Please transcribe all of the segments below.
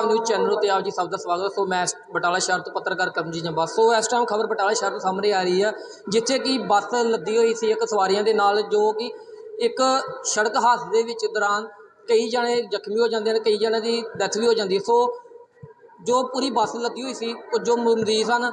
Punjab news channel ਉੱਤੇ ਆਪ ਜੀ ਸਭ ਦਾ ਸਵਾਗਤ ਹੈ। ਸੋ ਮੈਂ ਬਟਾਲਾ ਸ਼ਹਿਰ ਤੋਂ ਪੱਤਰਕਾਰ ਕਰਮਜੀਤ ਜੰਬਾ। ਸੋ ਇਸ ਟਾਈਮ ਖਬਰ ਬਟਾਲਾ ਸ਼ਹਿਰ ਤੋਂ ਸਾਹਮਣੇ ਆ ਰਹੀ ਹੈ, ਜਿੱਥੇ ਕਿ ਬੱਸ ਲੱਦੀ ਹੋਈ ਸੀ ਇੱਕ ਸਵਾਰੀਆਂ ਦੇ ਨਾਲ, ਜੋ ਕਿ ਇੱਕ ਸੜਕ ਹਾਦਸੇ ਦੇ ਵਿੱਚ ਦੌਰਾਨ ਕਈ ਜਣੇ ਜ਼ਖਮੀ ਹੋ ਜਾਂਦੇ ਨੇ ਕਈ ਜਣਿਆਂ ਦੀ ਡੈਥ ਵੀ ਹੋ ਜਾਂਦੀ ਹੈ। ਸੋ ਜੋ ਪੂਰੀ ਬੱਸ ਲੱਦੀ ਹੋਈ ਸੀ ਉਹ ਜੋ ਮਰੀਜ਼ ਹਨ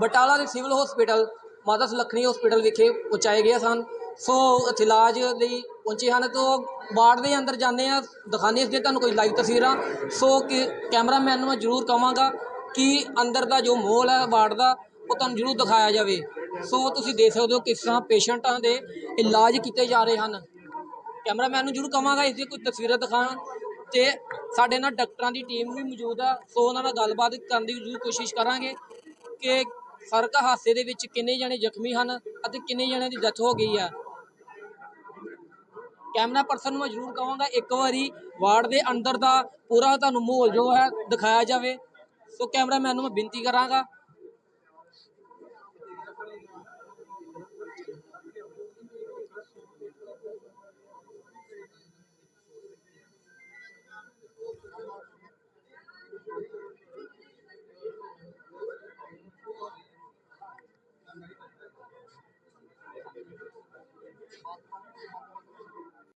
ਬਟਾਲਾ ਦੇ ਸਿਵਲ ਹਸਪੀਟਲ ਮਾਤਾ ਸੁਲੱਖਣੀ ਹਸਪੀਟਲ ਵਿਖੇ ਪਹੁੰਚਾਏ ਗਏ ਸਨ। ਸੋ ਇੱਥੇ ਇਲਾਜ ਲਈ ਪਹੁੰਚੇ ਹਨ ਤੋਂ ਵਾਰਡ ਦੇ ਅੰਦਰ ਜਾਂਦੇ ਆ। ਦਿਖਾਉਂਦੇ ਇਸ ਦੀਆਂ ਤੁਹਾਨੂੰ ਕੋਈ ਲਾਈਵ ਤਸਵੀਰਾਂ। ਸੋ ਕਿ ਕੈਮਰਾਮੈਨ ਨੂੰ ਮੈਂ ਜ਼ਰੂਰ ਕਹਾਂਗਾ ਕਿ ਅੰਦਰ ਦਾ ਜੋ ਮਾਹੌਲ ਹੈ, ਵਾਰਡ ਦਾ, ਉਹ ਤੁਹਾਨੂੰ ਜ਼ਰੂਰ ਦਿਖਾਇਆ ਜਾਵੇ। ਸੋ ਤੁਸੀਂ ਦੇਖ ਸਕਦੇ ਹੋ ਕਿਸ ਤਰ੍ਹਾਂ ਪੇਸ਼ੈਂਟਾਂ ਦੇ ਇਲਾਜ ਕੀਤੇ ਜਾ ਰਹੇ ਹਨ। ਕੈਮਰਾਮੈਨ ਨੂੰ ਜ਼ਰੂਰ ਕਹਾਂਗਾ ਇਸ ਦੀਆਂ ਕੋਈ ਤਸਵੀਰਾਂ ਦਿਖਾਉਣ। ਤੇ ਸਾਡੇ ਨਾਲ ਡਾਕਟਰਾਂ ਦੀ ਟੀਮ ਵੀ ਮੌਜੂਦ ਆ। ਸੋ ਉਹਨਾਂ ਨਾਲ ਗੱਲਬਾਤ ਕਰਨ ਦੀ ਜ਼ਰੂਰ ਕੋਸ਼ਿਸ਼ ਕਰਾਂਗੇ ਕਿ ਸੜਕ ਹਾਦਸੇ ਦੇ ਵਿੱਚ ਕਿੰਨੇ ਜਣੇ ਜ਼ਖਮੀ ਹਨ ਅਤੇ ਕਿੰਨੇ ਜਣਿਆਂ ਦੀ ਡੈਥ ਹੋ ਗਈ ਆ। ਕੈਮਰਾ ਪਰਸਨ ਨੂੰ ਮੈਂ ਜ਼ਰੂਰ ਕਹਾਂਗਾ, ਇੱਕ ਵਾਰੀ ਵਾਰਡ ਦੇ ਅੰਦਰ ਦਾ ਪੂਰਾ ਤੁਹਾਨੂੰ ਮਾਹੌਲ ਜੋ ਹੈ ਦਿਖਾਇਆ ਜਾਵੇ। ਸੋ ਕੈਮਰਾਮੈਨ ਨੂੰ ਮੈਂ ਬੇਨਤੀ ਕਰਾਂਗਾ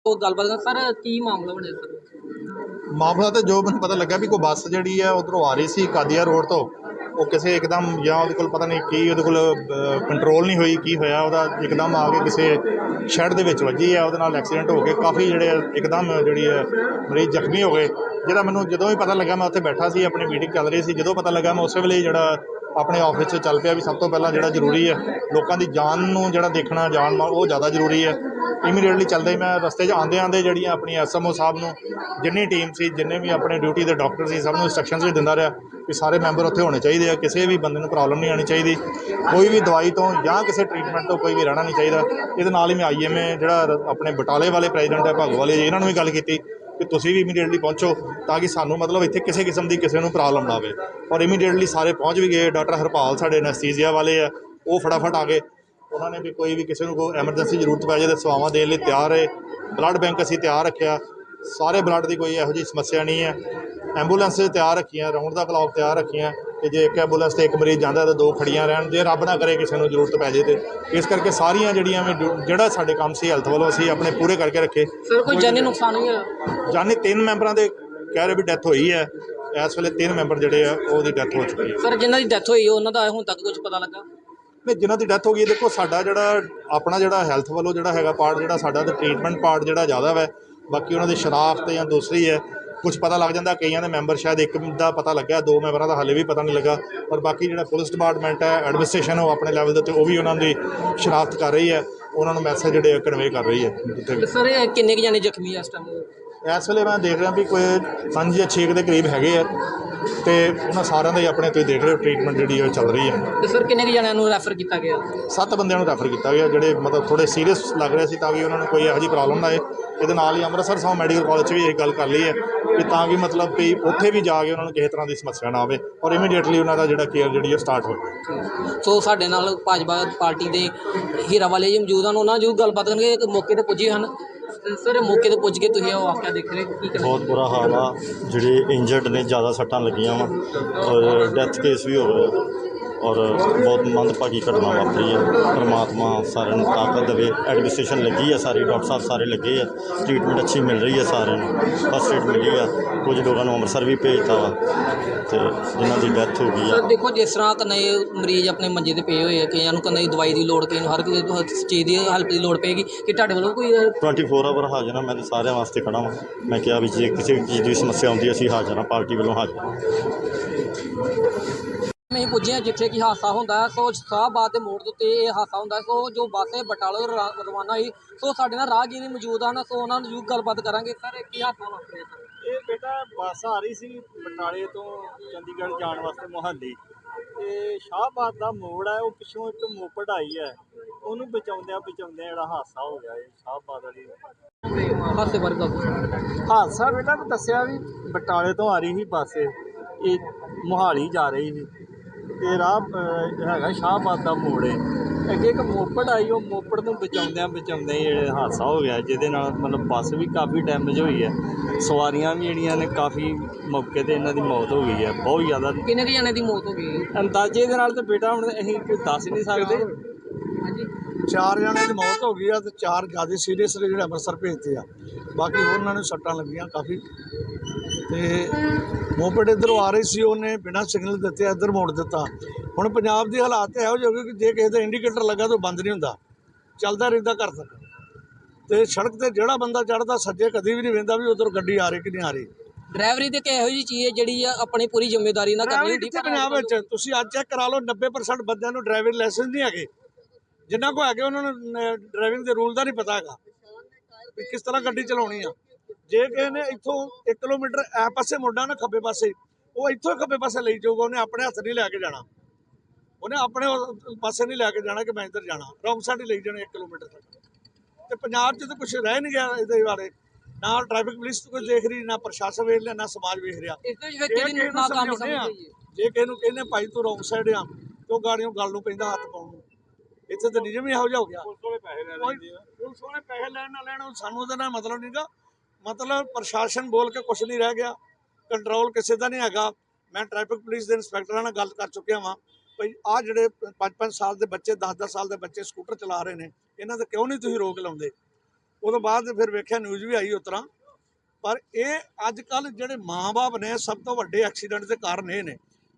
ਉਹ ਗੱਲਬਾਤ ਕਰ ਸਰ ਕੀ ਮਾਮਲਾ ਬਣਿਆ ਸਰ? ਮਾਮਲਾ ਤਾਂ ਜੋ ਮੈਨੂੰ ਪਤਾ ਲੱਗਾ ਵੀ ਕੋਈ ਬੱਸ ਜਿਹੜੀ ਹੈ ਉਧਰੋਂ ਆ ਰਹੀ ਸੀ ਕਾਦੀਆ ਰੋਡ ਤੋਂ, ਉਹ ਕਿਸੇ ਇੱਕਦਮ ਜਾਂ ਉਹਦੇ ਕੋਲ ਪਤਾ ਨਹੀਂ ਕੀ, ਉਹਦੇ ਕੋਲ ਕੰਟਰੋਲ ਨਹੀਂ ਹੋਈ, ਕੀ ਹੋਇਆ, ਉਹਦਾ ਇੱਕਦਮ ਆ ਕੇ ਕਿਸੇ ਸ਼ੈਡ ਦੇ ਵਿੱਚ ਵੱਜੀ ਹੈ ਉਹਦੇ ਨਾਲ ਐਕਸੀਡੈਂਟ ਹੋ ਕੇ ਕਾਫੀ ਜਿਹੜੇ ਆ ਇੱਕਦਮ ਜਿਹੜੀ ਹੈ ਮਰੀਜ਼ ਜ਼ਖਮੀ ਹੋ ਗਏ। ਜਿਹੜਾ ਮੈਨੂੰ ਜਦੋਂ ਵੀ ਪਤਾ ਲੱਗਾ, ਮੈਂ ਉੱਥੇ ਬੈਠਾ ਸੀ, ਆਪਣੀ ਮੀਟਿੰਗ ਚੱਲ ਰਹੀ ਸੀ, ਜਦੋਂ ਪਤਾ ਲੱਗਾ, ਮੈਂ ਉਸੇ ਵੇਲੇ ਜਿਹੜਾ ਆਪਣੇ ਆਫਿਸ 'ਚ ਚੱਲ ਪਿਆ ਵੀ ਸਭ ਤੋਂ ਪਹਿਲਾਂ ਜਿਹੜਾ ਜ਼ਰੂਰੀ ਹੈ, ਲੋਕਾਂ ਦੀ ਜਾਨ ਨੂੰ ਜਿਹੜਾ ਦੇਖਣਾ ਜਾਨ ਮਾਲ, ਉਹ ਜ਼ਿਆਦਾ ਜ਼ਰੂਰੀ ਹੈ। ਇਮੀਡੀਏਟਲੀ ਚੱਲਦੇ ਹੀ ਮੈਂ ਰਸਤੇ 'ਚ ਆਉਂਦੇ ਆਉਂਦੇ ਜਿਹੜੀਆਂ ਆਪਣੀ ਐਸਐਮਓ ਸਾਹਿਬ ਨੂੰ, ਜਿੰਨੀ ਟੀਮ ਸੀ, ਜਿੰਨੇ ਵੀ ਆਪਣੇ ਡਿਊਟੀ ਦੇ ਡਾਕਟਰ ਸੀ, ਸਭ ਨੂੰ ਇੰਸਟਰਕਸ਼ਨਸ ਵੀ ਦਿੰਦਾ ਰਿਹਾ ਕਿ ਸਾਰੇ ਮੈਂਬਰ ਉੱਥੇ ਹੋਣੇ ਚਾਹੀਦੇ ਆ, ਕਿਸੇ ਵੀ ਬੰਦੇ ਨੂੰ ਪ੍ਰੋਬਲਮ ਨਹੀਂ ਆਣੀ ਚਾਹੀਦੀ। ਕੋਈ ਵੀ ਦਵਾਈ ਤੋਂ ਜਾਂ ਕਿਸੇ ਟ੍ਰੀਟਮੈਂਟ ਤੋਂ ਕੋਈ ਵੀ ਰਹਿਣਾ ਨਹੀਂ ਚਾਹੀਦਾ। ਇਹਦੇ ਨਾਲ ਹੀ ਮੈਂ ਆਈਐਮਏ ਜਿਹੜਾ ਆਪਣੇ ਬਟਾਲੇ ਵਾਲੇ ਪ੍ਰੈਜ਼ੀਡੈਂਟ ਹੈ ਭਾਗੋਵਾਲੇ ਜੀ, ਇਹਨਾਂ ਨੂੰ ਵੀ ਗੱਲ ਕੀਤੀ। ਕਿ ਤੁਸੀਂ ਵੀ ਇਮੀਡੀਏਟਲੀ ਪਹੁੰਚੋ ਤਾਂ ਕਿ ਸਾਨੂੰ ਮਤਲਬ ਇੱਥੇ ਕਿਸੇ ਕਿਸਮ ਦੀ ਕਿਸੇ ਨੂੰ ਪ੍ਰੋਬਲਮ ਨਾ ਆਵੇ। ਔਰ ਇਮੀਡੀਏਟਲੀ ਸਾਰੇ ਪਹੁੰਚ ਵੀ ਗਏ। ਡਾਕਟਰ ਹਰਪਾਲ ਸਾਡੇ ਐਨਸਥੀਸੀਆ ਵਾਲੇ ਆ, ਉਹ ਫਟਾਫਟ ਆ ਗਏ। ਉਹਨਾਂ ਨੇ ਵੀ ਕੋਈ ਵੀ ਕਿਸੇ ਨੂੰ ਕੋਈ ਐਮਰਜੈਂਸੀ ਜ਼ਰੂਰਤ ਪੈ ਜਾਏ ਤਾਂ ਸੇਵਾਵਾਂ ਦੇਣ ਲਈ ਤਿਆਰ ਹੈ ਬਲੱਡ ਬੈਂਕ ਅਸੀਂ ਤਿਆਰ ਰੱਖਿਆ। ਸਾਰੇ ਬਲੱਡ ਦੀ ਕੋਈ ਇਹੋ ਜਿਹੀ ਸਮੱਸਿਆ ਨਹੀਂ ਹੈ। ਐਂਬੂਲੈਂਸ ਤਿਆਰ ਰੱਖੀਆਂ ਰਾਉਂਡ ਦਾ ਕਲੌਕ ਤਿਆਰ ਰੱਖੀਆਂ ਤੇ ਜੇ ਇੱਕ ਐਂਬੂਲੈਂਸ ਤੇ ਇੱਕ ਮਰੀਜ਼ ਜਾਂਦਾ ਤਾਂ ਦੋ ਖੜੀਆਂ ਰਹਿਣ ਜੇ ਰੱਬ ਨਾ ਕਰੇ ਕਿਸੇ ਨੂੰ ਜ਼ਰੂਰਤ ਪੈ ਜੇ ਤੇ। ਇਸ ਕਰਕੇ ਸਾਰੀਆਂ ਜਿਹੜੀਆਂ ਵੀ ਜਿਹੜਾ ਸਾਡੇ ਕੰਮ ਸੀ ਹੈਲਥ ਵੱਲੋਂ ਅਸੀਂ ਆਪਣੇ ਪੂਰੇ ਕਰਕੇ ਰੱਖੇ। ਸਰ ਕੋਈ ਜਾਨੀ ਨੁਕਸਾਨ ਵੀ ਹੋਇਆ? ਜਾਨੀ ਤਿੰਨ ਮੈਂਬਰਾਂ ਦੇ ਕਹਿ ਰਹੇ ਵੀ ਡੈਥ ਹੋਈ ਹੈ। ਇਸ ਵੇਲੇ ਤਿੰਨ ਮੈਂਬਰ ਜਿਹੜੇ ਆ ਉਹਦੀ ਡੈਥ ਹੋ ਚੁੱਕੀ ਹੈ। ਸਰ ਜਿਨ੍ਹਾਂ ਦੀ ਡੈਥ ਹੋਈ ਉਹਨਾਂ ਦਾ ਹੁਣ ਤੱਕ ਕੁਝ ਪਤਾ ਲੱਗਾ? ਨਹੀਂ ਜਿਨ੍ਹਾਂ ਦੀ ਡੈਥ ਹੋ ਗਈ ਦੇਖੋ ਸਾਡਾ ਜਿਹੜਾ ਆਪਣਾ ਜਿਹੜਾ ਹੈਲਥ ਵੱਲੋਂ ਜਿਹੜਾ ਹੈਗਾ ਪਾਰਟ ਜਿਹੜਾ ਸਾਡਾ ਤੇ ਟ੍ਰੀਟਮੈਂਟ ਪਾਰਟ ਜਿਹੜਾ ਜ਼ਿਆਦਾ ਹੈ ਬਾਕੀ ਉਹਨਾਂ ਦੀ ਸ਼ਨਾਖਤ ਜਾਂ ਦੂਸਰੀ ਹੈ ਕੁਝ ਪਤਾ ਲੱਗ ਜਾਂਦਾ, ਕਈਆਂ ਦੇ ਮੈਂਬਰ ਸ਼ਾਇਦ ਇੱਕ ਦਾ ਪਤਾ ਲੱਗਿਆ, ਦੋ ਮੈਂਬਰਾਂ ਦਾ ਹਾਲੇ ਵੀ ਪਤਾ ਨਹੀਂ ਲੱਗਾ, ਪਰ ਬਾਕੀ ਜਿਹੜਾ ਪੁਲਿਸ ਡਿਪਾਰਟਮੈਂਟ ਹੈ, ਐਡਮਿਨਿਸਟ੍ਰੇਸ਼ਨ ਉਹ ਆਪਣੇ ਲੈਵਲ ਦੇ ਉੱਤੇ, ਉਹ ਵੀ ਉਹਨਾਂ ਦੀ ਸ਼ਨਾਖਤ ਕਰ ਰਹੀ ਹੈ, ਉਹਨਾਂ ਨੂੰ ਮੈਸੇਜ ਜਿਹੜੇ ਕਨਵੇ ਕਰ ਰਹੀ ਹੈ ਜਿੱਥੇ ਵੀ। ਸਰ ਕਿੰਨੇ ਕੁ ਜਾਣੇ ਜ਼ਖਮੀ ਆ ਇਸ ਟਾਈਮ ਇਸ ਵੇਲੇ ਮੈਂ ਦੇਖ ਰਿਹਾ ਵੀ ਕੋਈ ਪੰਜ ਜਾਂ ਛੇ ਕੁ ਦੇ ਕਰੀਬ ਹੈਗੇ ਆ ਤੇ ਉਹਨਾਂ ਸਾਰਿਆਂ ਦਾ ਹੀ ਆਪਣੇ ਤੁਸੀਂ ਦੇਖ ਰਹੇ ਹੋ ਟ੍ਰੀਟਮੈਂਟ ਜਿਹੜੀ ਉਹ ਚੱਲ ਰਹੀ ਹੈ ਤੇ ਸਰ ਕਿੰਨੇ ਕੁ ਜਣਿਆਂ ਨੂੰ ਰੈਫਰ ਕੀਤਾ ਗਿਆ? ਸੱਤ ਬੰਦਿਆਂ ਨੂੰ ਰੈਫਰ ਕੀਤਾ ਗਿਆ ਜਿਹੜੇ ਮਤਲਬ ਥੋੜੇ ਸੀਰੀਅਸ ਲੱਗ ਰਹੇ ਸੀ ਤਾਂ ਕਿ ਉਹਨਾਂ ਨੂੰ ਕੋਈ ਇਹੋ ਜਿਹੀ ਪ੍ਰੋਬਲਮ ਨਾ ਆਏ। ਇਹਦੇ ਨਾਲ ਹੀ ਅੰਮ੍ਰਿਤਸਰ ਸਾਹਿਬ ਮੈਡੀਕਲ ਕਾਲਜ 'ਚ ਵੀ ਇਹ ਗੱਲ ਕਰ ਲਈ ਹੈ ਕਿ ਤਾਂ ਕਿ ਮਤਲਬ ਵੀ ਉੱਥੇ ਵੀ ਜਾ ਕੇ ਉਹਨਾਂ ਨੂੰ ਕਿਸੇ ਤਰ੍ਹਾਂ ਦੀ ਸਮੱਸਿਆ ਨਾ ਆਵੇ ਔਰ ਇਮੀਡੀਏਟਲੀ ਉਹਨਾਂ ਦਾ ਜਿਹੜਾ ਕੇਅਰ ਜਿਹੜੀ ਉਹ ਸਟਾਰਟ ਹੋਵੇ ਸੋ ਸਾਡੇ ਨਾਲ ਭਾਜਪਾ ਪਾਰਟੀ ਦੇ ਹੀਰਾ ਵਾਲੇ ਜੀ ਮੌਜੂਦ ਹਨ ਉਹਨਾਂ ਜੋ ਗੱਲਬਾਤ ਕਰਨਗੇ ਮੌਕੇ ਤੇ ਪੁੱਜੇ ਹਨ। ਸਰ ਮੌਕੇ ਤੇ ਪੁੱਜ ਕੇ ਤੁਸੀਂ ਉਹ ਵਾਕਿਆ ਦੇਖ ਰਹੇ ਕੀ ਬਹੁਤ ਬੁਰਾ ਹਾਲ ਆ। ਜਿਹੜੇ ਇੰਜਰਡ ਨੇ, ਜ਼ਿਆਦਾ ਸੱਟਾਂ ਲੱਗੀਆਂ ਵਾ। ਔਰ ਡੈਥ ਕੇਸ ਵੀ ਹੋ ਗਿਆ ਔਰ ਬਹੁਤ ਮੰਦਭਾਗੀ ਘਟਨਾ ਵਾਪਰੀ ਹੈ। ਪਰਮਾਤਮਾ ਸਾਰਿਆਂ ਨੂੰ ਤਾਕਤ ਦੇਵੇ। ਐਡਮਿਨਿਸਟ੍ਰੇਸ਼ਨ ਲੱਗੀ ਆ ਸਾਰੀ ਡਾਕਟਰ ਸਾਹਿਬ ਸਾਰੇ ਲੱਗੇ ਆ ਟ੍ਰੀਟਮੈਂਟ ਅੱਛੀ ਮਿਲ ਰਹੀ ਹੈ ਸਾਰਿਆਂ ਨੂੰ। ਫਸਟ ਏਡ ਮਿਲੀ ਆ। ਕੁਝ ਲੋਕਾਂ ਨੂੰ ਅੰਮ੍ਰਿਤਸਰ ਵੀ ਭੇਜਤਾ ਵਾ। ਤੇ ਜਿਨ੍ਹਾਂ ਦੀ ਡੈਥ ਹੋ ਗਈ ਸਰ ਆ ਦੇਖੋ ਜਿਸ ਤਰ੍ਹਾਂ ਕਨੇ ਮਰੀਜ਼ ਆਪਣੇ ਮੰਜੇ ਤੇ ਪਏ ਹੋਏ ਆ ਕਈਆਂ ਨੂੰ ਕਨੇ ਦਵਾਈ ਦੀ ਲੋੜ ਨੂੰ ਹਰ ਕਿਸੇ ਚੀਜ਼ ਦੀ ਹੈਲਪ ਦੀ ਲੋੜ ਪਏਗੀ। ਕਿ ਤੁਹਾਡੇ ਵੱਲੋਂ ਕੋਈ ਅਹ, 24 ਆਵਰ ਹਾਜ਼ਰ ਆ ਮੈਂ ਤਾਂ ਸਾਰਿਆਂ ਵਾਸਤੇ ਖੜਾ ਵਾਂ। ਮੈਂ ਕਿਹਾ ਵੀ ਜੇ ਕਿਸੇ ਵੀ ਚੀਜ਼ ਦੀ ਸਮੱਸਿਆ ਆਉਂਦੀ ਅਸੀਂ ਹਾਜ਼ਰ ਹਾਂ ਪਾਰਟੀ ਵੱਲੋਂ ਹਾਜ਼ਰ ਹਾਂ। ਅਸੀਂ ਪੁੱਜੇ ਹਾਂ ਜਿੱਥੇ ਕਿ ਹਾਦਸਾ ਹੁੰਦਾ ਹੈ ਸੋ ਸ਼ਾਹਬਾਦ ਦੇ ਮੋੜ ਦੇ ਉੱਤੇ ਇਹ ਹਾਦਸਾ ਹੁੰਦਾ ਹੈ। ਸੋ ਜੋ ਬੱਸ ਹੈ ਬਟਾਲਾ ਤੋਂ ਰਾ- ਰਵਾਨਾ ਹੋਈ। ਸੋ ਸਾਡੇ ਨਾਲ ਰਾਹਗੀਰ ਮੌਜੂਦ ਹਨ ਸੋ ਉਹਨਾਂ ਨੂੰ ਜ਼ਰੂਰ ਗੱਲਬਾਤ ਕਰਾਂਗੇ। ਸਰ ਇਹ ਕੀ ਹਾਦਸਾ ਵਾਪਰਿਆ ਸਰ ਇਹ ਬੇਟਾ ਬੱਸ ਆ ਰਹੀ ਸੀ ਬਟਾਲੇ ਤੋਂ ਚੰਡੀਗੜ੍ਹ ਜਾਣ ਵਾਸਤੇ ਮੁਹੱਲੀ। ਤੇ ਸ਼ਾਹਬਾਦ ਦਾ ਮੋੜ ਹੈ ਉਹ ਪਿੱਛੋਂ ਇੱਕ ਮੋਪੜ ਆਈ ਹੈ। ਉਹਨੂੰ ਬਚਾਉਂਦਿਆਂ ਬਚਾਉਂਦਿਆਂ ਜਿਹੜਾ ਹਾਦਸਾ ਹੋ ਗਿਆ ਇਹ ਸ਼ਾਹਬਾਦ ਵਾਲੀ। ਹਾਦਸੇ ਬਾਰੇ ਦੱਸੋ। ਹਾਦਸਾ ਬੇਟਾ ਦੱਸਿਆ ਵੀ ਬਟਾਲੇ ਤੋਂ ਆ ਰਹੀ ਸੀ ਬੱਸ ਇਹ ਇਹ ਮੁਹਾਲੀ ਜਾ ਰਹੀ ਸੀ। ਤੇ ਰਾਹ ਹੈਗਾ ਸ਼ਾਹਬਾਦ ਦਾ ਮੋੜ ਹੈ ਅੱਗੇ ਇੱਕ ਮੋਪੜ ਆਈ ਉਹ ਮੋਪੜ ਨੂੰ ਬਚਾਉਂਦਿਆਂ ਬਚਾਉਂਦਿਆਂ ਹੀ ਇਹ ਹਾਦਸਾ ਹੋ ਗਿਆ ਜਿਹਦੇ ਨਾਲ ਮਤਲਬ ਬੱਸ ਵੀ ਕਾਫੀ ਡੈਮੇਜ ਹੋਈ ਹੈ। ਸਵਾਰੀਆਂ ਵੀ ਜਿਹੜੀਆਂ ਨੇ ਕਾਫੀ ਮੌਕੇ ਤੇ ਇਹਨਾਂ ਦੀ ਮੌਤ ਹੋ ਗਈ ਹੈ ਬਹੁਤ ਜ਼ਿਆਦਾ। ਕਿੰਨੇ ਕੁ ਜਣੇ ਦੀ ਮੌਤ ਹੋ ਗਈ ਅੰਦਾਜ਼ੇ ਦੇ ਨਾਲ ਤੇ ਬੇਟਾ ਹੁਣ ਅਸੀਂ ਕੋਈ ਦੱਸ ਨਹੀਂ ਸਕਦੇ। ਹਾਂਜੀ। ਚਾਰ ਜਣਿਆਂ ਦੀ ਮੌਤ ਹੋ ਗਈ ਆ ਤੇ ਚਾਰ ਜ਼ਿਆਦਾ ਸੀਰੀਅਸ ਜਿਹੜੇ ਅੰਮ੍ਰਿਤਸਰ ਭੇਜਤੇ ਆ। ਬਾਕੀ ਉਹਨਾਂ ਨੂੰ ਸੱਟਾਂ ਲੱਗੀਆਂ ਕਾਫੀ। ਤੇ ਮੋਪੜ ਇੱਧਰੋਂ ਆ ਰਹੀ ਸੀ ਉਹਨੇ ਬਿਨਾਂ ਸਿਗਨਲ ਦਿੱਤੇ ਇੱਧਰ ਮੋੜ ਦਿੱਤਾ। ਹੁਣ ਪੰਜਾਬ ਦੀ ਹਾਲਾਤ ਇਹੋ ਜਿਹੇ ਹੋ ਗਏ ਕਿ ਜੇ ਕਿਸੇ ਦਾ ਇੰਡੀਕੇਟਰ ਲੱਗਾ ਤਾਂ ਬੰਦ ਨਹੀਂ ਹੁੰਦਾ। ਚੱਲਦਾ ਰਹਿੰਦਾ ਘਰ ਤੱਕ। ਤੇ ਸੜਕ ਤੇ ਜਿਹੜਾ ਬੰਦਾ ਚੜਦਾ ਸੱਜੇ ਕਦੀ ਵੀ ਨਹੀਂ ਵੇਂਦਾ ਵੀ ਉਧਰ ਗੱਡੀ ਆ ਰਹੀ ਕਿ ਨਹੀਂ ਆ ਰਹੀ। ਡਰਾਈਵਰੀ ਤੇ ਕਿਹੋ ਜੀ ਚੀਜ਼ ਹੈ ਜਿਹੜੀ ਆ ਆਪਣੀ ਪੂਰੀ ਜ਼ਿੰਮੇਵਾਰੀ ਨਾਲ ਕਰਨੀ ਹੁੰਦੀ ਪੰਜਾਬ ਵਿੱਚ? ਤੁਸੀਂ ਅੱਜ ਚੈੱਕ ਕਰਾ ਲਓ 90% ਬੰਦਿਆਂ ਨੂੰ ਡਰਾਈਵਿੰਗ ਲਾਇਸੈਂਸ ਨਹੀਂ ਹੈਗੇ। ਜਿੰਨਾ ਕੋ ਹੈਗੇ ਉਹਨਾਂ ਨੂੰ ਡਰਾਈਵਿੰਗ ਦੇ ਰੂਲ ਦਾ ਨਹੀਂ ਪਤਾ ਹੈਗਾ ਕਿਸ ਤਰ੍ਹਾਂ ਗੱਡੀ ਚਲਾਉਣੀ ਆ। ਜੇ ਕਿਸੇ ਨੇ ਇੱਥੋਂ 1 ਕਿਲੋਮੀਟਰ ਐ ਪਾਸੇ ਮੁੰਡਾ ਨਾ ਖੱਬੇ ਪਾਸੇ ਉਹ ਇੱਥੋਂ ਖੱਬੇ ਪਾਸੇ ਲਈ ਜਾਊਗਾ ਉਹਨੇ ਆਪਣੇ ਹੱਥ ਨਹੀਂ ਲੈ ਕੇ ਜਾਣਾ। ਉਹਨੇ ਆਪਣੇ ਪਾਸੇ ਨਹੀਂ ਲੈ ਕੇ ਜਾਣਾ ਕਿ ਮੈਂ ਇੱਧਰ ਜਾਣਾ। ਰੌਂਗ ਸਾਈਡ ਹੀ ਲਈ ਜਾਣਾ 1 ਕਿਲੋਮੀਟਰ ਤੱਕ। ਤੇ ਪੰਜਾਬ 'ਚ ਤਾਂ ਕੁਝ ਰਹਿ ਨਹੀਂ ਗਿਆ ਇਹਦੇ ਬਾਰੇ। ਨਾ ਟ੍ਰੈਫਿਕ ਪੁਲਿਸ ਕੁਝ ਦੇਖ ਰਹੀ ਨਾ ਪ੍ਰਸ਼ਾਸਨ ਵੇਖ ਰਿਹਾ ਨਾ ਸਮਾਜ ਵੇਖ ਰਿਹਾ। ਜੇ ਕਿਸੇ ਨੂੰ ਕਹਿੰਦੇ ਭਾਈ ਤੂੰ ਰੌਂਗ ਸਾਈਡ ਆ ਤੇ ਉਹ ਗਾੜੀਆਂ ਗੱਲ ਨੂੰ ਪੈਂਦਾ ਹੱਥ ਪਾਉਣ ਨੂੰ। ਇੱਥੇ ਤਾਂ ਨਿਯਮ ਹੀ ਇਹੋ ਜਿਹਾ ਹੋ ਗਿਆ। ਪੁਲਿਸ ਵਾਲੇ ਪੈਸੇ ਲੈ ਲੈਂਦੇ ਆ। ਪੁਲਿਸ ਵਾਲੇ ਪੈਸੇ ਲੈਣ ਨਾ ਲੈਣ ਸਾਨੂੰ ਉਹਦਾ ਮਤਲਬ ਨਹੀਂਗਾ ਮਤਲਬ ਪ੍ਰਸ਼ਾਸਨ ਬੋਲ ਕੇ ਕੁਝ ਨਹੀਂ ਰਹਿ ਗਿਆ ਕੰਟਰੋਲ ਕਿਸੇ ਦਾ ਨਹੀਂ ਹੈਗਾ। ਮੈਂ ਟ੍ਰੈਫਿਕ ਪੁਲਿਸ ਦੇ ਇੰਸਪੈਕਟਰਾਂ ਨਾਲ ਗੱਲ ਕਰ ਚੁੱਕਿਆ ਵਾਂ, ਭਈ ਆ ਜਿਹੜੇ 5-5 ਸਾਲ ਦੇ ਬੱਚੇ 10-10 ਸਾਲ ਦੇ ਬੱਚੇ ਸਕੂਟਰ ਚਲਾ ਰਹੇ ਨੇ, ਇਹਨਾਂ ਤੇ ਕਿਉਂ ਨਹੀਂ ਤੁਸੀਂ ਰੋਕ ਲਾਉਂਦੇ? ਉਦੋਂ ਬਾਅਦ ਫਿਰ ਵੇਖਿਆ ਨਿਊਜ਼ ਵੀ ਆਈ ਉਸ ਪਰ ਇਹ ਅੱਜ ਕੱਲ ਜਿਹੜੇ ਮਾਪੇ ਨੇ, ਸਭ ਤੋਂ ਵੱਡੇ ਐਕਸੀਡੈਂਟ ਦੇ ਕਾਰਨ ਇਹ ਨੇ।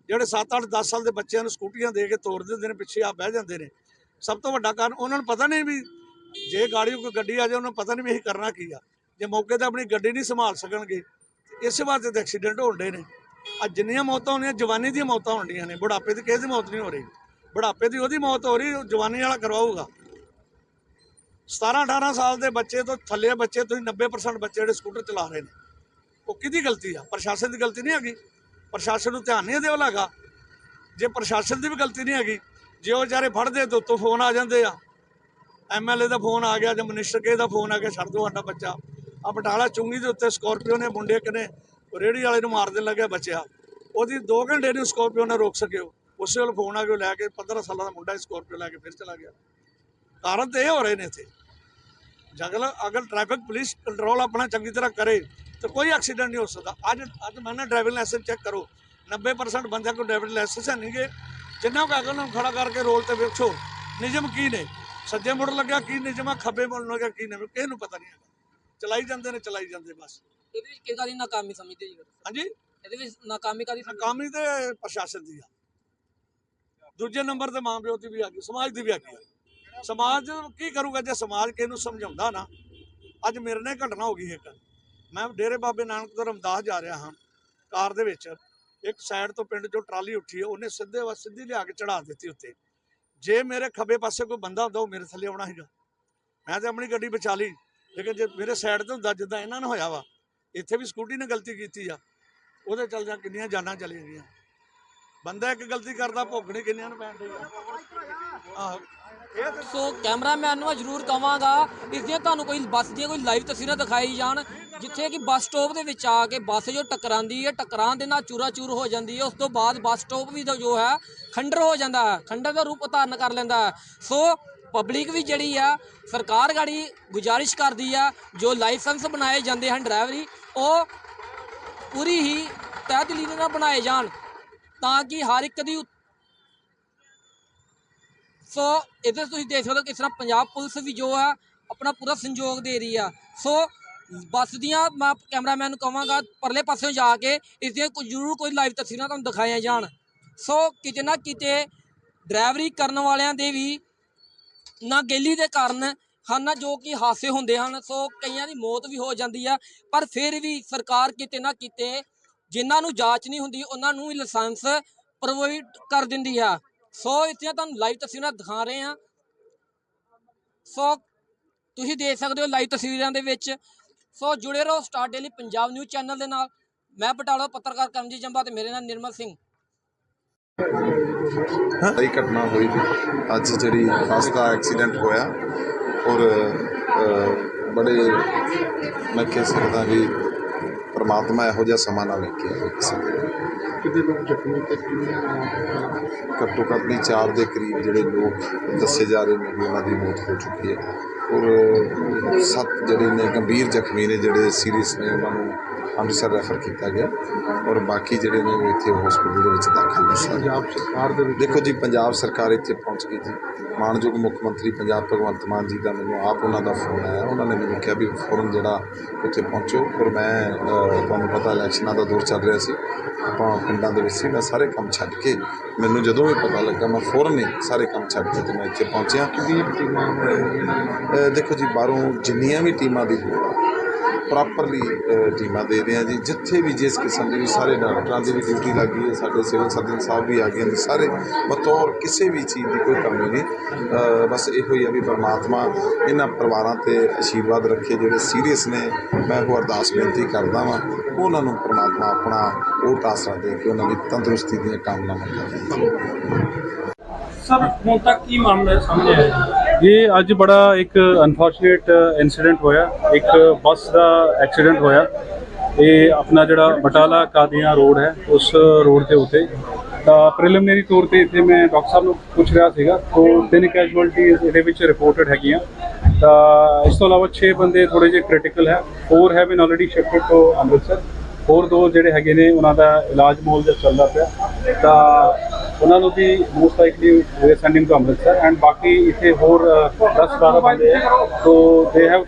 ਜਿਹੜੇ 7-8 10 ਸਾਲ ਦੇ ਬੱਚਿਆਂ ਨੂੰ ਸਕੂਟੀਆਂ ਦੇ ਕੇ ਤੋੜ ਦਿੰਦੇ ਨੇ, ਪਿੱਛੇ ਆ ਬਹਿ ਜਾਂਦੇ ਨੇ। ਸਭ ਤੋਂ ਵੱਡਾ ਕਾਰਨ ਉਹਨਾਂ ਨੂੰ ਪਤਾ ਨਹੀਂ ਵੀ ਜੇ ਗਾੜੀ ਕੋਈ ਗੱਡੀ ਆ ਜਾਏ, ਉਹਨਾਂ ਨੂੰ ਪਤਾ ਨਹੀਂ ਵੀ ਅਸੀਂ ਕਰਨਾ ਕੀ ਆ। ਜੇ ਮੌਕੇ ਤੇ ਆਪਣੀ ਗੱਡੀ ਨਹੀਂ ਸੰਭਾਲ ਸਕਣਗੇ ਤੇ ਇਸੇ ਵਾਸਤੇ ਤਾਂ ਐਕਸੀਡੈਂਟ ਹੋਣ ਡੇ ਨੇ। ਅੱਜ ਜਿੰਨੀਆਂ ਮੌਤਾਂ ਹੋਣੀਆਂ, ਜਵਾਨੀ ਦੀਆਂ ਮੌਤਾਂ ਹੋਣੀਆਂ ਨੇ, ਬੁਢਾਪੇ ਦੀ ਕਿਸੇ ਦੀ ਮੌਤ ਨਹੀਂ ਹੋ ਰਹੀ? ਬੁਢਾਪੇ ਦੀ ਉਹਦੀ ਮੌਤ ਹੋ ਰਹੀ ਉਹ ਜਵਾਨੀ ਵਾਲਾ ਕਰਵਾਊਗਾ। 17 18 ਸਾਲ ਦੇ ਬੱਚੇ ਤੋਂ ਥੱਲੇ ਬੱਚੇ, ਤੁਸੀਂ 90% ਬੱਚੇ ਜਿਹੜੇ ਸਕੂਟਰ ਚਲਾ ਰਹੇ ਨੇ, ਉਹ ਕਿਹਦੀ ਗਲਤੀ ਆ? ਪ੍ਰਸ਼ਾਸਨ ਦੀ ਗਲਤੀ ਨਹੀਂ ਹੈਗੀ। ਪ੍ਰਸ਼ਾਸਨ ਨੂੰ ਧਿਆਨ ਨਹੀਂ ਦੇਵ ਲੱਗਾ। ਜੇ ਪ੍ਰਸ਼ਾਸਨ ਦੀ ਵੀ ਗਲਤੀ ਨਹੀਂ ਹੈਗੀ, ਜੇ ਉਹ ਵਿਚਾਰੇ ਫੜਦੇ ਤਾਂ ਉੱਤੋਂ ਫੋਨ ਆ ਜਾਂਦੇ ਆ। ਐਮਐਲਏ ਦਾ ਫੋਨ ਆ ਗਿਆ ਜਾਂ ਮਿਨਿਸਟਰ ਕੇ ਦਾ ਫੋਨ ਆ ਗਿਆ, ਛੱਡ ਦਿਓ ਸਾਡਾ ਬੱਚਾ। ਆ ਬਟਾਲਾ ਚੁੰਗੀ ਦੇ ਉੱਤੇ ਸਕਾਰਪੀਓ ਨੇ ਮੁੰਡੇ ਕਨੇ ਰੇੜੀ ਵਾਲੇ ਨੂੰ ਮਾਰ ਦੇਣ ਲੱਗਿਆ ਬਚਿਆ। ਉਹਦੀ 2 ਘੰਟੇ ਨੂੰ ਸਕਾਰਪੀਓ ਨੇ ਰੋਕ ਸਕਿਓ। ਉਸੇ ਵੇਲੇ ਫੋਨ ਆ ਕੇ ਲੈ ਕੇ 15 ਸਾਲਾਂ ਦਾ ਮੁੰਡਾ ਸਕਾਰਪੀਓ ਲੈ ਕੇ ਫਿਰ ਚਲਾ ਗਿਆ। ਕਾਰਨ ਤੇ ਇਹ ਹੋ ਰਹੇ ਨੇ ਇੱਥੇ। ਜਗਲ ਅਗਰ ਟ੍ਰੈਫਿਕ ਪੁਲਿਸ ਕੰਟਰੋਲ ਆਪਣਾ ਚੰਗੀ ਤਰ੍ਹਾਂ ਕਰੇ, ਤਾਂ ਕੋਈ ਐਕਸੀਡੈਂਟ ਨਹੀਂ ਹੋ ਸਕਦਾ। ਅੱਜ ਅੱਜ ਮੈਂ ਨਾ ਡਰਾਈਵਿੰਗ ਲਾਇਸੈਂਸ ਚੈੱਕ ਕਰੋ। 90% ਬੰਦਿਆਂ ਕੋਲ ਡਰਾਈਵਿੰਗ ਲਾਇਸੈਂਸ ਹੈ ਨਹੀਂਗੇ ਜਿੰਨਾ ਕੋ ਅਗਲ ਨੂੰ ਖੜਾ ਕਰਕੇ ਰੋਲ ਤੇ ਵੇਖੋ। ਨਿਯਮ ਕੀ ਨੇ? ਸੱਜੇ ਮੁੜ ਲੱਗਿਆ, ਕੀ ਨਿਯਮ ਆ? ਖੱਬੇ ਮੁੜ ਲੱਗਿਆ, ਕੀ ਨਿਯਮ? ਕਿਸੇ ਨੂੰ ਪਤਾ ਨਹੀਂ ਹੈਗਾ। ਚਲਾਈ ਜਾਂਦੇ ਨੇ ਚਲਾਈ ਜਾਂਦੇ ਬਸ। ਇਹਦੇ ਵਿੱਚ ਕਿਹਦਾ ਦੀ ਨਾਕਾਮੀ ਸਮਝਦੇ ਜੀ? ਹਾਂਜੀ? ਇਹਦੇ ਵਿੱਚ ਨਾਕਾਮੀ ਕਾਦੀ ਨਾਕਾਮੀ ਤੇ ਪ੍ਰਸ਼ਾਸਨ ਦੀ ਆ। ਦੂਜੇ ਨੰਬਰ ਤੇ ਮਾਂ ਪਿਓ ਦੀ ਵੀ ਆ ਗਈ ਸਮਾਜ ਦੀ ਵੀ ਆ। ਗਈ ਸਮਾਜ ਕੀ ਕਰੂਗਾ ਜੇ ਸਮਾਜ ਕਿਸੇ ਨੂੰ ਸਮਝਾਉਂਦਾ ਨਾ? ਅੱਜ ਮੇਰੇ ਨਾਲ ਹੀ ਘਟਨਾ ਹੋ ਗਈ ਇੱਕ। ਮੈਂ ਡੇਰੇ ਬਾਬੇ ਨਾਨਕ ਤੋਂ ਰਮਦਾਸ ਜਾ ਰਿਹਾ ਹਾਂ ਕਾਰ ਦੇ ਵਿੱਚ। ਇੱਕ ਸਾਈਡ ਤੋਂ ਪਿੰਡ ਚੋਂ ਟਰਾਲੀ ਉੱਠੀ ਉਹਨੇ ਸਿੱਧੇ ਵਾ ਸਿੱਧੀ ਲਿਆ ਕੇ ਚੜਾ ਦਿੱਤੀ ਉੱਤੇ। ਜੇ ਮੇਰੇ ਖੱਬੇ ਪਾਸੇ ਕੋਈ ਬੰਦਾ ਹੁੰਦਾ ਉਹ ਮੇਰੇ ਥੱਲੇ ਆਉਣਾ ਸੀਗਾ। ਮੈਂ ਤੇ ਆਪਣੀ ਗੱਡੀ ਬਚਾ ਲਈ। ਲੇਕਿਨ ਜੇ ਮੇਰੇ ਸਾਈਡ ਤੇ ਹੁੰਦਾ, ਜਿੱਦਾਂ ਇਹਨਾਂ ਨੂੰ ਹੋਇਆ ਵਾ, ਇੱਥੇ ਵੀ ਸਕੂਟੀ ਨੇ ਗਲਤੀ ਕੀਤੀ ਆ, ਉਹਦੇ ਚੱਲਦਿਆਂ ਕਿੰਨੀਆਂ ਜਾਨਾਂ ਚਲੀਆਂ ਗਈਆਂ। ਬੰਦਾ ਇੱਕ ਗਲਤੀ ਕਰਦਾ ਭੋਗਣੀ ਕਿੰਨਿਆਂ ਨੂੰ ਪੈਣ ਡਈ। ਆ ਸੋ ਕੈਮਰਾਮੈਨ ਨੂੰ ਮੈਂ ਜ਼ਰੂਰ ਕਵਾਂਗਾ, ਇਸ ਦੀਆਂ ਤੁਹਾਨੂੰ ਕੋਈ ਬੱਸ ਦੀਆਂ ਕੋਈ ਲਾਈਵ ਤਸਵੀਰਾਂ ਦਿਖਾਈ ਜਾਣ, ਜਿੱਥੇ ਕਿ ਬੱਸ ਸਟਾਪ ਦੇ ਵਿੱਚ ਆ ਕੇ ਬੱਸ ਜੋ ਟਕਰਾਂਦੀ ਹੈ, ਟਕਰਾਉਣ ਦੇ ਨਾਲ ਚੂਰਾ-ਚੂਰ ਹੋ ਜਾਂਦੀ ਹੈ, ਉਸ ਤੋਂ ਬਾਅਦ ਬੱਸ ਸਟਾਪ ਵੀ ਜੋ ਹੈ, ਖੰਡਰ ਹੋ ਜਾਂਦਾ ਹੈ, ਖੰਡਰ ਦਾ ਰੂਪ ਧਾਰਨ ਕਰ ਲੈਂਦਾ ਹੈ। ਸੋ ਪਬਲਿਕ ਵੀ ਜਿਹੜੀ ਆ, ਸਰਕਾਰ ਗਾੜੀ ਗੁਜ਼ਾਰਿਸ਼ ਕਰਦੀ ਆ, ਜੋ ਲਾਇਸੈਂਸ ਬਣਾਏ ਜਾਂਦੇ ਹਨ ਡਰਾਈਵਰੀ, ਉਹ ਪੂਰੀ ਹੀ ਤਹਿ ਦਿਲੀ ਦੇ ਨਾਲ ਬਣਾਏ ਜਾਣ, ਤਾਂ ਕਿ ਹਰ ਇੱਕ ਦੀ ਸੋ ਇਹਦੇ ਤੁਸੀਂ ਦੇਖ ਸਕਦੇ ਹੋ ਕਿਸ ਤਰ੍ਹਾਂ ਪੰਜਾਬ ਪੁਲਿਸ ਵੀ ਜੋ ਆ, ਆਪਣਾ ਪੂਰਾ ਸੰਯੋਗ ਦੇ ਰਹੀ ਆ। ਸੋ ਬੱਸ ਦੀਆਂ ਮੈਂ ਕੈਮਰਾਮੈਨ ਨੂੰ ਕਹਾਂਗਾ, ਪਰਲੇ ਪਾਸਿਓਂ ਜਾ ਕੇ ਇਸ ਦੀਆਂ ਕੋਈ ਜ਼ਰੂਰ ਕੋਈ ਲਾਈਵ ਤਸਵੀਰਾਂ ਤੁਹਾਨੂੰ ਦਿਖਾਈਆਂ ਜਾਣ। ਸੋ ਕਿਤੇ ਨਾ ਕਿਤੇ ਡਰਾਈਵਰੀ ਕਰਨ ਵਾਲਿਆਂ ਦੇ ਵੀ ਨਾ ਗੇਲੀ ਦੇ ਕਾਰਨ ਹਨ ਜੋ ਕਿ ਹਾਸੇ ਹੁੰਦੇ ਹਨ, ਸੋ ਕਈਆਂ ਦੀ ਮੌਤ ਵੀ ਹੋ ਜਾਂਦੀ ਆ, ਪਰ ਫਿਰ ਵੀ ਸਰਕਾਰ ਕਿਤੇ ਨਾ ਕਿਤੇ ਜਿਨ੍ਹਾਂ ਨੂੰ ਜਾਂਚ ਨਹੀਂ ਹੁੰਦੀ, ਉਹਨਾਂ ਨੂੰ ਹੀ ਲਾਇਸੈਂਸ ਪ੍ਰੋਵਾਈਡ ਕਰ ਦਿੰਦੀ ਆ। ਸੋ ਇੱਥੇ ਤੁਹਾਨੂੰ ਲਾਈਵ ਤਸਵੀਰਾਂ ਦਿਖਾ ਰਹੇ ਆ ਸੋ ਤੁਸੀਂ ਦੇਖ ਸਕਦੇ ਹੋ ਲਾਈਵ ਤਸਵੀਰਾਂ ਦੇ ਵਿੱਚ। ਸੋ ਜੁੜੇ ਰਹੋ star daily Punjab news channel ਦੇ ਨਾਲ। ਮੈਂ ਬਟਾਲਾ ਪੱਤਰਕਾਰ ਕਰਮਜੀਤ ਜੰਬਾ ਤੇ ਮੇਰੇ ਨਾਲ ਨਿਰਮਲ ਸਿੰਘ। ਇਹ ਘਟਨਾ ਹੋਈ ਅੱਜ ਜਿਹੜੀ ਬੱਸ ਦਾ ਐਕਸੀਡੈਂਟ ਹੋਇਆ ਔਰ ਬੜੇ ਮੈਂ ਕਹਿ ਸਕਦਾ ਵੀ ਪ੍ਰਮਾਤਮਾ ਇਹੋ ਜਿਹਾ ਸਮਾਂ ਨਾ ਲੈ ਕੇ ਆਵੇ ਕਿਸੇ ਦੇ। ਕਿਤੇ ਲੋਕ ਜ਼ਖਮੀ ਤੇ ਘੱਟੋ ਘੱਟ ਵੀ ਚਾਰ ਦੇ ਕਰੀਬ ਜਿਹੜੇ ਲੋਕ ਦੱਸੇ ਜਾ ਰਹੇ ਨੇ ਵੀ ਉਹਨਾਂ ਦੀ ਮੌਤ ਹੋ ਚੁੱਕੀ ਹੈ। ਔਰ ਸੱਤ ਜਿਹੜੇ ਨੇ ਗੰਭੀਰ ਜ਼ਖਮੀ ਨੇ ਜਿਹੜੇ ਸੀਰੀਅਸ ਨੇ ਉਹਨਾਂ ਨੂੰ ਅੰਮ੍ਰਿਤਸਰ ਰੈਫਰ ਕੀਤਾ ਗਿਆ ਔਰ ਬਾਕੀ ਜਿਹੜੇ ਨੇ ਉਹ ਇੱਥੇ ਹਸਪੀਟਲ ਦੇ ਵਿੱਚ ਦਾਖਲ ਨੇ ਪੰਜਾਬ ਸਰਕਾਰ ਦੇ ਵਿੱਚ ਦੇਖੋ ਜੀ ਪੰਜਾਬ ਸਰਕਾਰ ਇੱਥੇ ਪਹੁੰਚ ਗਈ ਜੀ। ਮਾਨਯੋਗ ਮੁੱਖ ਮੰਤਰੀ ਪੰਜਾਬ ਭਗਵੰਤ ਮਾਨ ਜੀ ਦਾ ਮੈਨੂੰ ਆਪ ਉਹਨਾਂ ਦਾ ਫੋਨ ਆਇਆ। ਉਹਨਾਂ ਨੇ ਮੈਨੂੰ ਕਿਹਾ ਵੀ ਫੌਰਨ ਜਿਹੜਾ ਉੱਥੇ ਪਹੁੰਚੋ। ਔਰ ਮੈਂ ਤੁਹਾਨੂੰ ਪਤਾ ਇਲੈਕਸ਼ਨਾਂ ਦਾ ਦੌਰ ਚੱਲ ਰਿਹਾ ਸੀ। ਆਪਾਂ ਪਿੰਡਾਂ ਦੇ ਵਿੱਚ ਸੀ। ਮੈਂ ਸਾਰੇ ਕੰਮ ਛੱਡ ਕੇ ਮੈਨੂੰ ਜਦੋਂ ਵੀ ਪਤਾ ਲੱਗਾ ਮੈਂ ਫੌਰਨ ਹੀ ਸਾਰੇ ਕੰਮ ਛੱਡ ਕੇ ਤੇ ਮੈਂ ਇੱਥੇ ਪਹੁੰਚਿਆ। ਦੇਖੋ ਜੀ ਬਾਹਰੋਂ ਜਿੰਨੀਆਂ ਵੀ ਟੀਮਾਂ ਦੀ ਲੋੜ ਪ੍ਰੋਪਰਲੀ ਟੀਮਾਂ ਦੇ ਰਹੇ ਆ ਜੀ। ਜਿੱਥੇ ਵੀ ਜਿਸ ਕਿਸਮ ਦੀ ਵੀ ਸਾਰੇ ਡਾਕਟਰਾਂ ਦੀ ਵੀ ਡਿਊਟੀ ਲੱਗੀ ਹੈ, ਸਾਡੇ ਸਿਵਲ ਸਰਜਨ ਸਾਹਿਬ ਵੀ ਆ ਗਏ ਨੇ ਸਾਰੇ ਬਤੌਰ ਕਿਸੇ ਵੀ ਚੀਜ਼ ਦੀ ਕੋਈ ਕਮੀ ਨਹੀਂ। ਬਸ ਇਹੋ ਹੀ ਆ ਵੀ ਪਰਮਾਤਮਾ ਇਹਨਾਂ ਪਰਿਵਾਰਾਂ ਤੇ ਆਸ਼ੀਰਵਾਦ ਰੱਖੇ। ਜਿਹੜੇ ਸੀਰੀਅਸ ਨੇ, ਮੈਂ ਉਹ ਅਰਦਾਸ ਬੇਨਤੀ ਕਰਦਾ ਵਾਂ, ਉਹਨਾਂ ਨੂੰ ਪਰਮਾਤਮਾ ਆਪਣਾ ਉਹ ਟਾਸਰਾ ਦੇ ਕੇ ਉਹਨਾਂ ਦੀ ਤੰਦਰੁਸਤੀ ਦੀਆਂ ਕਾਮਨਾਵਾਂ ਕਰੇ ਸਰ, ਹੁਣ ਤੱਕ ਕੀ ਮਾਮਲਾ ਸਾਹਮਣੇ ਆਇਆ ਇਹ ਅੱਜ ਬੜਾ ਇੱਕ ਅਨਫੋਰਚੂਨੇਟ ਇਨਸੀਡੈਂਟ ਹੋਇਆ। ਇੱਕ ਬੱਸ ਦਾ ਐਕਸੀਡੈਂਟ ਹੋਇਆ। ਇਹ ਆਪਣਾ ਜਿਹੜਾ ਬਟਾਲਾ ਕਾਦੀਆਂ ਰੋਡ ਹੈ, ਉਸ ਰੋਡ ਦੇ ਉੱਤੇ। ਤਾਂ ਪ੍ਰੀਲਿਮਿਨਰੀ ਤੌਰ ਤੇ ਇੱਥੇ ਮੈਂ ਡਾਕਟਰ ਸਾਹਿਬ ਨੂੰ ਪੁੱਛ ਰਿਹਾ ਸੀਗਾ। ਤੋਂ ਤਿੰਨ ਕੈਜੁਅਲਟੀਜ਼ ਇਹਦੇ ਵਿੱਚ ਰਿਪੋਰਟਡ ਹੈਗੀਆਂ। ਤਾਂ ਇਸ ਤੋਂ ਇਲਾਵਾ 6 ਬੰਦੇ ਥੋੜੇ ਜਿਹੇ ਕ੍ਰਿਟੀਕਲ ਹੈ। 4 have been already shifted to Amritsar. ਹੋਰ ਦੋ ਜਿਹੜੇ ਹੈਗੇ ਨੇ ਉਹਨਾਂ ਦਾ ਇਲਾਜ ਮੋਲ ਦਾ ਚੱਲਦਾ ਪਿਆ ਤਾਂ ਉਹਨਾਂ ਨੂੰ ਵੀ most likely we sending to Amritsar and ਬਾਕੀ ਇੱਥੇ ਹੋਰ 10 12 ਬੰਦੇ so they have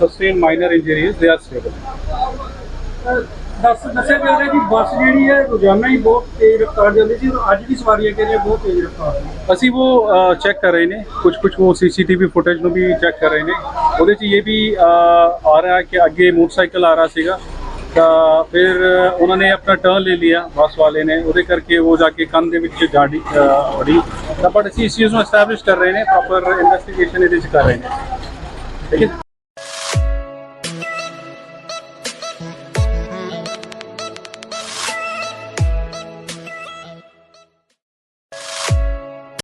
sustain minor injuries they are stable ਦੱਸ ਦੱਸਿਆ ਜਾ ਰਿਹਾ ਕਿ ਬੱਸ ਜਿਹੜੀ ਹੈ ਰੋਜ਼ਾਨਾ ਹੀ ਬਹੁਤ ਤੇਜ਼ ਰਫ਼ਤਾਰ ਜਾਂਦੀ ਸੀ ਔਰ ਅੱਜ ਵੀ ਸਵਾਰੀਆਂ ਕਹਿ ਰਹੀਆਂ ਬਹੁਤ ਤੇਜ਼ ਰਫ਼ਤਾਰ ਅਸੀਂ ਉਹ ਚੈੱਕ ਕਰ ਰਹੇ ਨੇ ਕੁਝ ਕੁਝ ਉਹ ਸੀਸੀਟੀਵੀ ਫੁਟੇਜ ਨੂੰ ਵੀ ਚੈੱਕ ਕਰ ਰਹੇ ਨੇ। ਉਹਦੇ 'ਚ ਇਹ ਵੀ ਆ ਰਿਹਾ ਕਿ ਅੱਗੇ ਮੋਟਰਸਾਈਕਲ ਆ ਰਿਹਾ ਸੀਗਾ। ਤਾਂ ਫਿਰ ਉਹਨਾਂ ਨੇ ਆਪਣਾ ਟਰਨ ਲੈ ਲਿਆ ਬੱਸ ਵਾਲੇ ਨੇ। ਉਹਦੇ ਕਰਕੇ ਉਹ ਜਾ ਕੇ ਕੰਨ ਦੇ ਵਿੱਚ ਗਾੜੀ ਅ, ਤਾਂ ਬਟ ਅਸੀਂ ਇਸ ਚੀਜ਼ ਨੂੰ ਐਸਟੈਬਲਿਸ਼ ਕਰ ਰਹੇ ਨੇ ਪ੍ਰੋਪਰ ਇਨਵੈਸਟੀਗੇਸ਼ਨ ਇਹਦੇ 'ਚ ਕਰ ਰਹੇ ਨੇ। ਠੀਕ ਹੈ